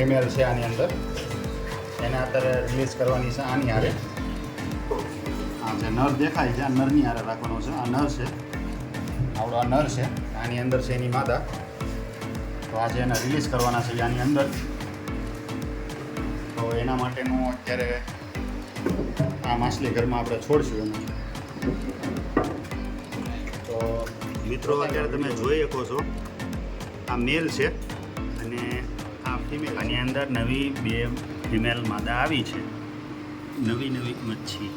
Female છે આની અંદર. એને અત્યારે રિલીઝ કરવાની છે આની હારે. આ જે નર દેખાય છે, આ નરની હારે રાખવાનો છે. આ નર છે. આવડો આ નર છે. આની અંદર છે એની માદા. તો આજે એને રિલીઝ કરવાના છે આની અંદર. તો એના માટેનું અત્યારે આ માછલી ઘરમાં આપણે છોડશું એમાં. તો મિત્રો, અત્યારે તમે જોઈ શકો છો, આ મેલ છે અને આની અંદર નવી બે ફિમેલ માદા આવી છે. નવી નવી મચ્છી.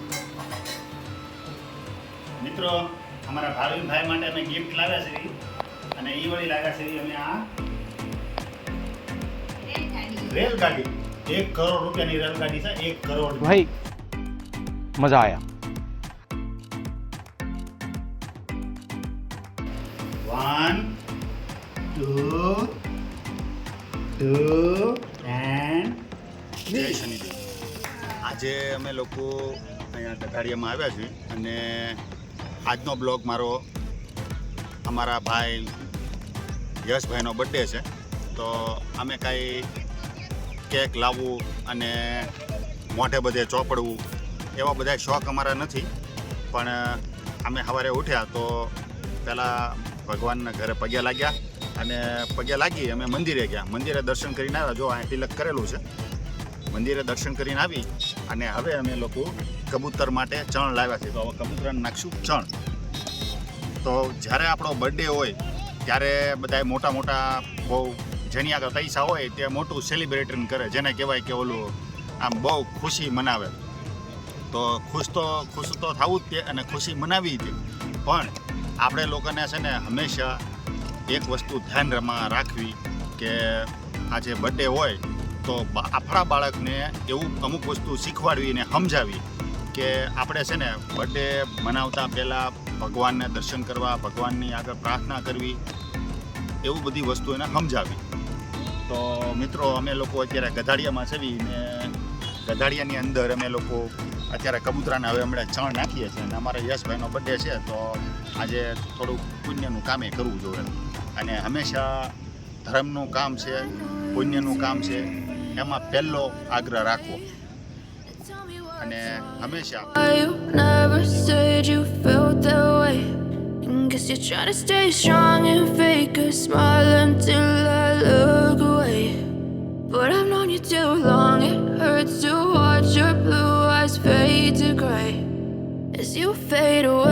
મિત્રો અમારા ભાવિનભાઈ માટે અમે ગિફ્ટ લાવ્યા છે. અને એ વળી લાવ્યા છે અમે આ રેલગાડી. એક કરોડ રૂપિયાની રેલગાડી છે એક કરોડ ભાઈ મજા આયા. વન ટુ ટુ એન્ડ જય શનિદેવ. આજે અમે લોકો અહીંયા ટકાડિયામાં આવ્યા છીએ અને આજનો બ્લોગ મારો અમારા ભાઈ યશભાઈનો બર્થડે છે. તો અમે કાંઈ કેક લાવવું અને મોઢે બધે ચોપડવું એવા બધા શોખ અમારા નથી. પણ અમે સવારે ઉઠ્યા તો પહેલાં ભગવાનના ઘરે પગ્યા લાગ્યા. અને પગે લાગી અમે મંદિરે ગયા. મંદિરે દર્શન કરીને આવ્યા. જો અહીં તિલક કરેલું છે. મંદિરે દર્શન કરીને આવી અને હવે અમે લોકો કબૂતર માટે ચણ લાવ્યા છે. તો હવે કબૂતરને નાખશું ચણ. તો જ્યારે આપણો બર્થડે હોય, ત્યારે બધાય મોટા મોટા બહુ જેની આગળ પૈસા હોય, તે મોટું સેલિબ્રેશન કરે. જેને કહેવાય કે ઓલું આમ બહુ ખુશી મનાવે. તો ખુશ તો ખુશ તો થવું જ તે અને ખુશી મનાવી જ પણ આપણે લોકોને છે ને હંમેશા એક વસ્તુ ધ્યાનમાં રાખવી કે આજે બર્થડે હોય, તો આપણા બાળકને એવું અમુક વસ્તુ શીખવાડવી ને સમજાવી કે આપણે છે ને બર્થડે મનાવતા પહેલાં ભગવાનને દર્શન કરવા, ભગવાનની આગળ પ્રાર્થના કરવી, એવું બધી વસ્તુ એને સમજાવી. તો મિત્રો, અમે લોકો અત્યારે ગધાડિયામાં છવી ને ગધાડિયાની અંદર અમે લોકો અત્યારે કબૂતરાને હવે હમણાં ચણ નાખીએ છીએ અને અમારે યશભાઈનો બર્થડે છે, તો આજે થોડુંક પુણ્યનું કામે કરવું જોઈએ. અને હંમેશા ધર્મનું કામ છે પુણ્યનું કામ છે એમાં પહેલો આગ્રહ રાખવો અને હંમેશા Why you never said you felt that way? And guess you're trying to stay strong and fake a smile until I look away. But I've known you too long, it hurts to watch your blue eyes fade to gray as you fade away.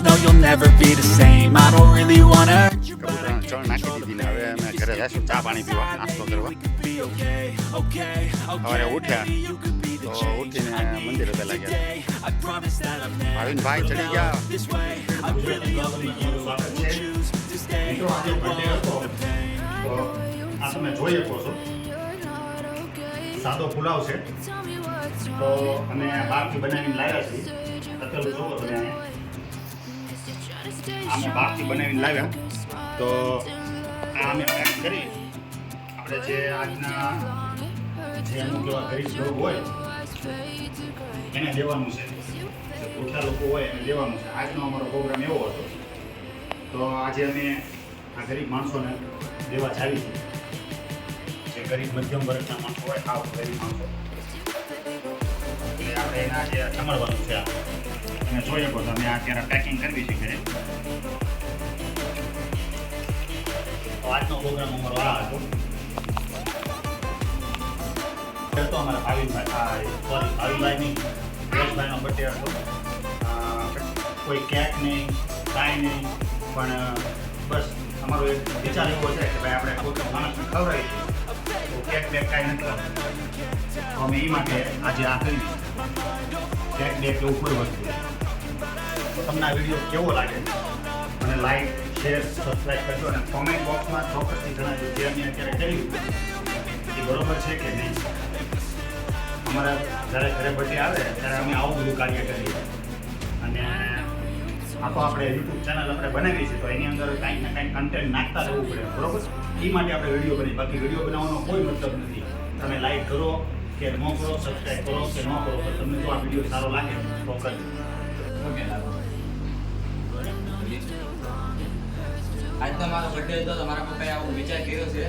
no you'll never be the same I don't really wanna hurt you but I કબૂતરાને ચણ નાખી દીધી ને હવે અમે ઘરે જઈશું ચા પાણી પીવા નાસ્તો કરવા be okay, okay, સવારે okay ઉઠ્યા You could be the તો change ઉઠીને I need મંદિરે પહેલા ગયા today I promise that I've never ભાવિનભાઈ ચડી ગયા this way I really only you who choose to stay મિત્રો આજે બર્થડે હતો તો આ તમે જોઈ શકો છો You're not okay. સાદો પુલાવ છે Tell me what's તો wrong. અમે બહારથી બનાવીને લાવ્યા છીએ તકેલું જોવો તમે અહીંયા. અમે બહારથી બનાવીને લાવ્યા તો આ અમે પેક કરી. આપણે જે આજના જે અમુક એવા ગરીબ લોકો હોય, એને દેવાનું છે. ઓછા લોકો હોય, એને દેવાનું છે. આજનો અમારો પ્રોગ્રામ એવો હતો. તો આજે અમે આ ગરીબ માણસોને દેવા જાવી છે. જે ગરીબ મધ્યમ વર્ગના માણસો હોય, આ ગરીબ માણસો. એટલે આપણે એના જે જમણવાનું છે આ. તમે જોઈ શકો તમે અત્યારે પેકિંગ કરવી છે ઘરે. આજનો પ્રોગ્રામ અમારો આ હતો. તો અમારા ભાવિનભાઈ સોરી ભાવિનભાઈની યશભાઈનો બર્થડે હતો. કોઈ કેક નહીં, કાંઈ નહીં, પણ, બસ અમારો એક વિચાર એવો છે કે ભાઈ આપણે કોઈ માણસને ખવડાવી તો કેક બેક કાંઈ નથી લાવવાનું. તો અમે એ માટે આજે આ કરી કેક બેક એવું કોઈ વસ્તુ. તમને આ વીડિયો કેવો લાગે? મને લાઈક શેર સબસ્ક્રાઈબ કરજો અને કોમેન્ટ બોક્સમાં ચોક્કસથી જણાવજો જે અમે અત્યારે કર્યું એ બરોબર છે કે નહીં? અમારા જ્યારે ઘરે પછી આવે, ત્યારે અમે આવું બધું કાર્ય કરીએ. અને આ તો આપણે યુટ્યુબ ચેનલ આપણે બનાવી છે તો એની અંદર કાંઈક ને કાંઈક કન્ટેન્ટ નાખતા રહેવું પડે. બરોબર? એ માટે આપણે વીડિયો બનાવી બાકી વીડિયો બનાવવાનો કોઈ મતલબ નથી. તમે લાઈક કરો કે ન કરો સબસ્ક્રાઈબ કરો કે ન કરો, તો તમને જો આ વીડિયો સારો લાગે, તો કરજો. ઓકે આજનો મારો બર્થડે હતો, તો મારા પપ્પાએ આવો વિચાર કર્યો છે.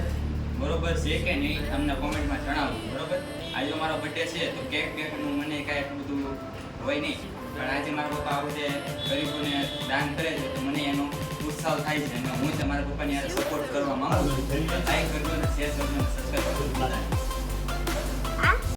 બરોબર છે કે નહીં, તમને કોમેન્ટમાં જણાવો, બરોબર? આજે મારો બર્થડે છે, તો કેક કેકનું મને કાંઈ એટલું બધું હોય નહીં. પણ આજે મારા પપ્પા આવું છે, ગરીબોને દાન કરે છે, તો મને એનો ઉત્સાહ થાય છે. અને હું તમારા પપ્પાની યાર સપોર્ટ કરવા માંગુ છું. લાઈક કરજો અને શેર કરજો સબસ્ક્રાઈબ કરજો.